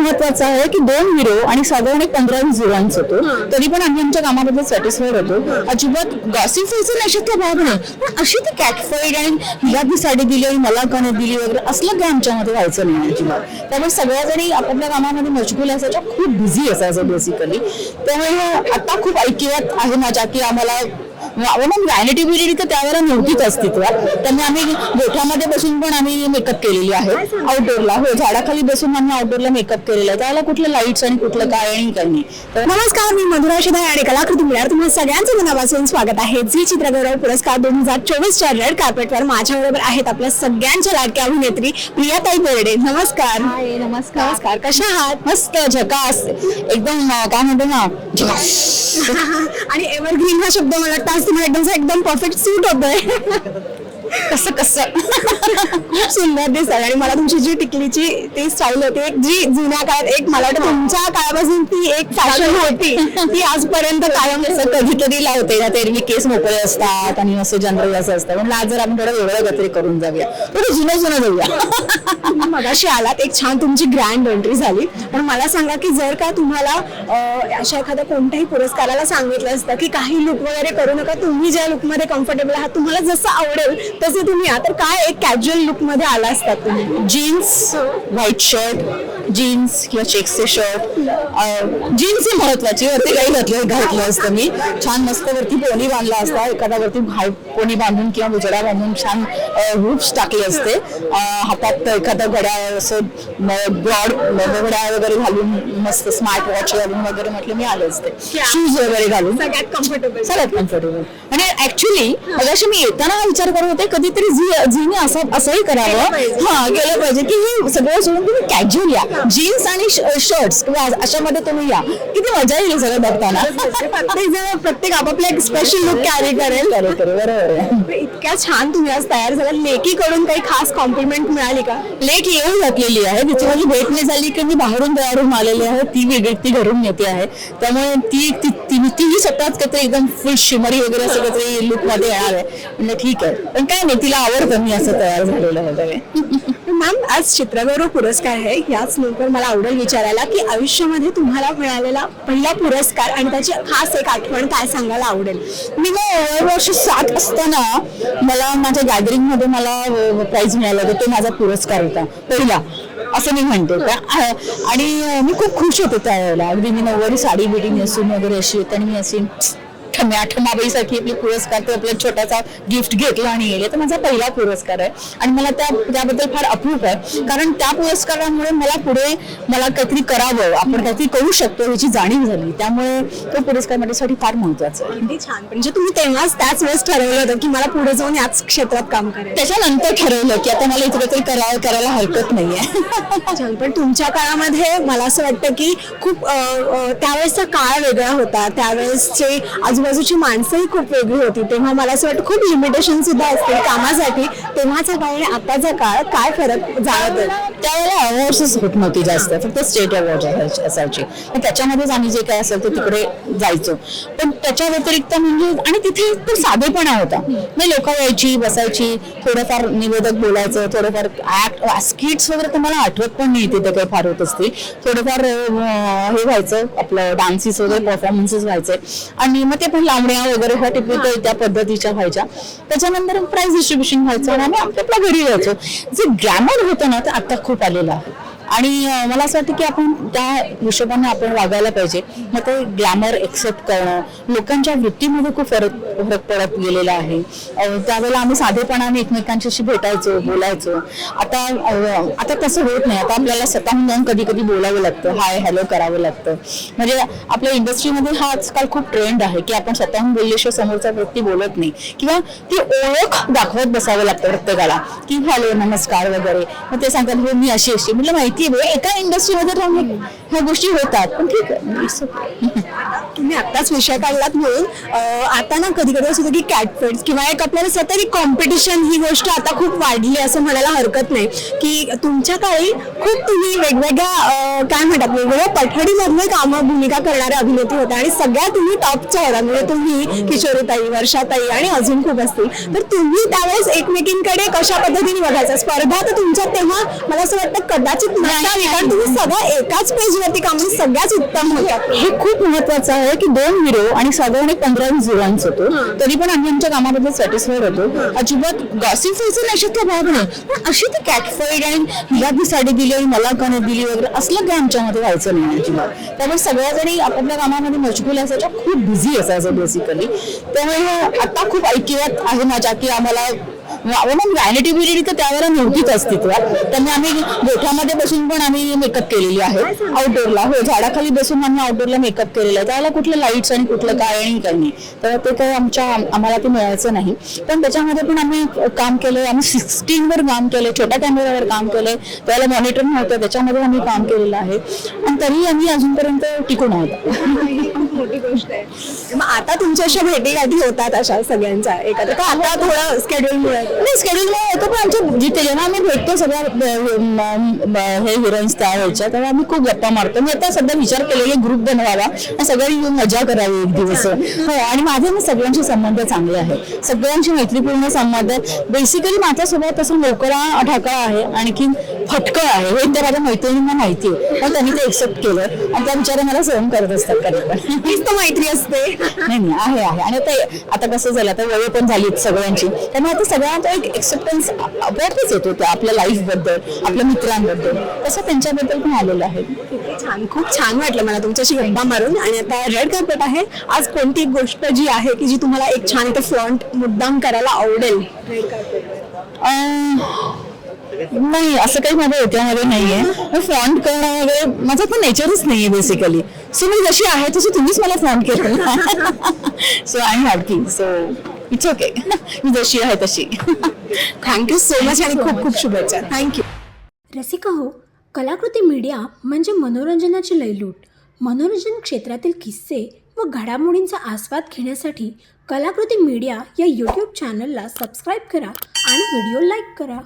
महत्वाचं आहे की दोन हिरो आणि साधारण एक पंधरा वीस हिरोईन्स होतो. तरी पण आम्ही आमच्या कामाबद्दल सॅटिस्फाईड होतो. अजिबात गॉसिप व्हायचं अशातला भाग नाही. पण अशी ती कॅटफाईड आणि हिला ती साडी दिली आणि मला का नाही दिली वगैरे असलं काही आमच्यामध्ये व्हायचं नाही अजिबात. त्यामुळे सगळ्या जणी आपापल्या कामामध्ये मशगूल असायच्या खूप बिझी असायचं बेसिकली त्यामुळे आता खूप ऐकिवात आहे माझ्या की आम्हाला व्हॅनिटी बिलिटी तर त्यावेळेला नव्हतीच अस्तित्वात. त्यामुळे आम्ही गोठ्यामध्ये बसून पण आम्ही मेकअप केलेली आहे. आउटडोअरला हो झाडाखाली बसून आम्ही आउटडोअरला मेकअप केलेला आहे. त्यावेळेला कुठलं लाईट्स आणि कुठलं काय आणि काही नमस्कार मी मधुरा शिधाय आणि कलाकृती मिळणार तुम्हाला सगळ्यांचं मनापासून स्वागत आहे. झी चित्रगौरव पुरस्कार दोन हजार चोवीसच्या रेड कार्पेटवर माझ्याबरोबर आहेत आपल्या सगळ्यांच्या लाडक्या अभिनेत्री प्रियाताई बेर्डे. नमस्कार. नमस्कार. नमस्कार. कशा आहात? मस्त झकास. एकदम काय म्हणतो ना? आणि एव्हरग्रीन हा शब्द मला वाटतं आज तुम्हाला एकदम एकदम परफेक्ट सूट होतोय. कसं कसं? खूप सुंदर दिसत आणि मला तुमची जी टिकलीची ती स्टाईल होती एक जी जुन्या काळात एक मला वाटतं तुमच्या काळापासून ती एक फॅशन होती. ती आजपर्यंत कायम असं कधी कधी लावते. ना तेरवी केस मोकळे असतात आणि असं जनरल असं असतं. पण आज जर आपण थोडं वेगळं काहीतरी करून जाऊया. थोडं जुनं जुनं जाऊया. तुम्ही मगाशी आलात. एक छान तुमची ग्रँड एंट्री झाली. पण मला सांगा की जर का तुम्हाला अशा एखाद्या कोणत्याही पुरस्काराला सांगितलं असतं की काही लुक वगैरे करू नका तुम्ही ज्या लुकमध्ये कम्फर्टेबल आहात तुम्हाला जसं आवडेल तसे तुम्ही या. तर काय एक कॅज्युअल लुकमध्ये आला असतात तुम्ही? जीन्स व्हाईट शर्ट जीन्स किंवा चेक्सचे शर्ट जीन्स ही महत्वाची वरती काही घातलं घातलं असतं मी. छान मस्त वरती पोनी बांधला असता. एखादा वरती हाय पोनी बांधून किंवा उजडा बांधून छान हुप्स टाकले असते. हातात एखादा घड्याळ असं ब्रॉड घड्याळ वगैरे घालून मस्त स्मार्ट वॉच घालून वगैरे म्हटलं मी आले असते. शूज वगैरे घालून. सगळ्यात कम्फर्टेबल सगळ्यात कम्फर्टेबल आणि ऍक्च्युली अशी मी येताना विचार करत होते कधीतरी झी झीने असं असंही करावं. हा केलं पाहिजे की हे सगळं सोडून तुम्ही कॅज्युअल या. जीन्स आणि शर्ट्स किंवा अशामध्ये तुम्ही या. किती मजा येईल सगळं बघताना. प्रत्येक जण प्रत्येक आपापला एक स्पेशल लुक कॅरी करेल. बरोबर आहे. इतक्या छान तुम्ही आज तयार झाला लेकीकडून काही खास कॉम्प्लिमेंट मिळाली का? लेट येऊन घातलेली आहे. तिची माझी भेट नाही झाली की मी बाहेरून तयार होऊन आलेली आहे. ती वेगळी ती घरून येते आहे. त्यामुळे ती तीही स्वतःच काहीतरी एकदम फुल शिमरी वगैरे असं काहीतरी लुकमध्ये येणार आहे. म्हणजे ठीक आहे. पण काय नाही तिला आवडतं मी असं तयार झालेलं वगैरे. मॅम आज चित्रगौरव पुरस्कार आहे. याच नंतर मला आवडेल विचारायला की आयुष्यामध्ये तुम्हाला मिळालेला पहिला पुरस्कार आणि त्याची खास एक आठवण काय सांगायला आवडेल? मी ना वर्ष सात असताना मला माझ्या गॅदरिंगमध्ये मला प्राइज मिळाला होता. तो माझा पुरस्कार होता. पहिला. असं मी म्हणते. का आणि मी खूप खुश होते त्यावेळेला. अगदी मी नऊवारी साडी बिडी नेसून वगैरे अशी होते आणि मी अशी ठम्या ठमाबाईसाठी आपली पुरस्कार तो आपला छोटासा गिफ्ट घेतला आणि गेले. तर माझा पहिला पुरस्कार आहे. आणि मला त्या त्याबद्दल फार अप्रूप आहे. कारण त्या पुरस्कारामुळे मला पुढे मला काहीतरी करावं आपण काहीतरी करू शकतो याची जाणीव झाली. त्यामुळे तो पुरस्कार माझ्यासाठी फार महत्त्वाचा आहे. अगदी छान. म्हणजे तुम्ही तेव्हाच त्याच वेळेस ठरवलं होतं की मला पुढे जाऊन याच क्षेत्रात काम करायचं. त्याच्यानंतर ठरवलं की आता मला इथे काहीतरी करावं करायला हरकत नाहीये. पण तुमच्या काळामध्ये मला असं वाटतं की खूप त्यावेळेसचा काळ वेगळा होता. त्यावेळेसचे आजूबाजूची माणसंही खूप वेगळी होती. तेव्हा मला असं वाटतं खूप लिमिटेशन सुद्धा असतील कामासाठी. तेव्हाचा काळ आणि आताचा काळ काय फरक जाणवतो त्यावेळेला अवॉर्ड्सच होत नव्हती जास्त. फक्त स्टेट अवॉर्ड असायचे त्याच्यामध्येच आम्ही जे काय असेल ते तिकडे जायचो. पण त्याच्या व्यतिरिक्त म्हणजे आणि तिथे तो साधेपणा होता. म्हणजे लोक यायची बसायची थोडंफार निवेदक बोलायचं थोडंफार स्किट्स वगैरे तर मला आठवत पण नाही तिथे काही फार होत असतील. थोडंफार हे व्हायचं. आपलं डान्सेस वगैरे परफॉर्मन्सेस व्हायचे. आणि मग ते पण लावण्या वगैरे ह्या टिपिकल त्या पद्धतीच्या व्हायच्या. त्याच्यानंतर प्राईज डिस्ट्रीब्युशन व्हायचं आणि आम्ही आपल्या आपल्या घरी यायचो. जे ग्लॅमर होतं ना ते आता खूप आलेलं आहे. आणि मला असं वाटतं की आपण त्या हिशोबाने आपण वागायला पाहिजे. मग ते ग्लॅमर एक्सेप्ट करणं लोकांच्या वृत्तीमध्ये खूप फरक फरक पडत गेलेला आहे. त्यावेळेला आम्ही साधेपणाने एकमेकांच्याशी भेटायचो बोलायचो. आता आता तसं होत नाही. आता आपल्याला स्वतःहून जाऊन कधी कधी बोलावं लागतं. हाय हॅलो करावं लागतं. म्हणजे आपल्या इंडस्ट्रीमध्ये हा आजकाल खूप ट्रेंड आहे की आपण स्वतःहून बोलल्याशिवाय समोरचा व्यक्ती बोलत नाही. किंवा ती ओळख दाखवत बसावं लागतं प्रत्येकाला. की हॅलो नमस्कार वगैरे. मग ते सांगतात हो मी अशी अशी म्हटलं माहिती आहे एका इंडस्ट्रीमध्ये राहून ह्या गोष्टी होतात पण ठीक आहे. तुम्ही आत्ताच विषय काढलात म्हणून आता ना कधी कधी असं होतं की कॅटफिट्स किंवा एक आपल्याला सतत एक कॉम्पिटिशन ही गोष्ट आता खूप वाढली असं म्हणायला हरकत नाही. की तुमच्या काळी खूप तुम्ही वेगवेगळ्या काय म्हणतात वेगवेगळ्या पठडीमधले कामं भूमिका करणाऱ्या अभिनेत्री होत्या आणि सगळ्या तुम्ही टॉपच्या होता म्हणजे तुम्ही किशोरीताई वर्षाताई आणि अजून खूप असतील. तर तुम्ही त्यावेळेस एकमेकींकडे कशा पद्धतीने बघायचा? स्पर्धा तर तुमच्यात तेव्हा मला असं वाटतं कदाचित नसावी कारण तुम्ही सगळ्या एकाच पेजवरती काम सगळ्याच उत्तम होत्या. हे खूप महत्वाचं आहे. की दोन व्हिडिओ आणि साधारण एक पंधरा वीस होतो. तरी पण आम्ही आमच्या कामाबद्दल सॅटिस्फाईड होतो. अजिबात गॉसिप व्हायचं नाही भाग नाही. पण अशी ती कॅटफाईड आणि हिला ती साडी दिली आणि मला का नाही दिली वगैरे असलं काय आमच्यामध्ये व्हायचं नाही अजिबात. त्यामुळे सगळ्या जणी आपापल्या कामामध्ये मशगूल असायच्या खूप बिझी असायचं बेसिकली त्यामुळे आता खूप ऐकिवात आहे माझ्या की आम्हाला व्हॅनिटी म्हणजे बिलिटी तर त्यावेळेला नव्हतीच अस्तित्वात. त्यामुळे आम्ही गोठ्यामध्ये बसून पण आम्ही मेकअप केलेली आहे. आउटडोअरला हो झाडाखाली बसून आम्ही आउटडोअरला मेकअप केलेला आहे. त्याला कुठलं लाईट्स आणि कुठलं काय आणि काही नाही. तर ते काही आमच्या आम्हाला ते मिळायचं नाही. पण त्याच्यामध्ये पण आम्ही काम केलं आम्ही सिक्स्टीन वर काम केलं छोट्या कॅमेऱ्यावर काम केलंय. त्याला मॉनिटर नव्हतं. त्याच्यामध्ये आम्ही काम केलेलं आहे. आणि तरी आम्ही अजूनपर्यंत टिकून आहोत. मोठी गोष्ट आहे. मग आता तुमच्या अशा भेटीगाठी होतात अशा सगळ्यांच्या? एकत्र का आता थोडं स्केड्यूल मुळे नाही होतं पण आमच्या जिथे जेव्हा आम्ही भेटतो सगळ्या हे हिरोईन्स त्या वेळच्या तेव्हा आम्ही खूप गप्पा मारतो. मी आता सध्या विचार केलेले ग्रुप बनवावा आणि सगळ्यांनी येऊन मजा करावी एक दिवस. हो. आणि माझे ना सगळ्यांचे संबंध चांगले आहेत. सगळ्यांशी मैत्रीपूर्ण संबंध बेसिकली माझा स्वभाव तसं मोकळा ढाकळा आहे. आणखी फटकळ आहे. हे त्या माझ्या मैत्रिणींना माहिती आहे. पण त्यांनी ते एक्सेप्ट केलं. आणि त्या विचार मला सहन करत असतात कधी पण. हीच तर मैत्री असते. नाही नाही. आहे आहे. आणि आता आता कसं झालं? आता वय पण झाली सगळ्यांची. त्यामुळे आता सगळ्यांचा एक एक्सेप्टन्स आपोआपच येतो त्या आपल्या लाईफबद्दल आपल्या मित्रांबद्दल. तसं त्यांच्याबद्दल पण आलेलं आहे. छान. खूप छान वाटलं मला तुमच्याशी गप्पा मारून. आणि आता रेड कार्पेट आहे. आज कोणती गोष्ट जी आहे की जी तुम्हाला एक छान इथे फ्रंट मुद्दाम करायला आवडेल? रेड कार्पेट नाही असं काही माझ्या डोक्यामध्ये नाहीये. फॉन्ट करणं वगैरे माझं पण नेचरच नाहीये बेसिकली सो मी जशी आहे तशी तुम्हीच मला फॉन्ट केलं so I am happy so it's okay मी जशी आहे तशी. थँक्यू सो मच आणि खूप खूप शुभेच्छा. थँक्यू रसिका हो कलाकृती मीडिया म्हणजे मनोरंजनाची लयलूट. मनोरंजन क्षेत्रातील किस्से व घडामोडींचा आस्वाद घेण्यासाठी कलाकृती मीडिया या यूट्यूब चॅनलला सबस्क्राईब करा आणि व्हिडिओ लाईक करा.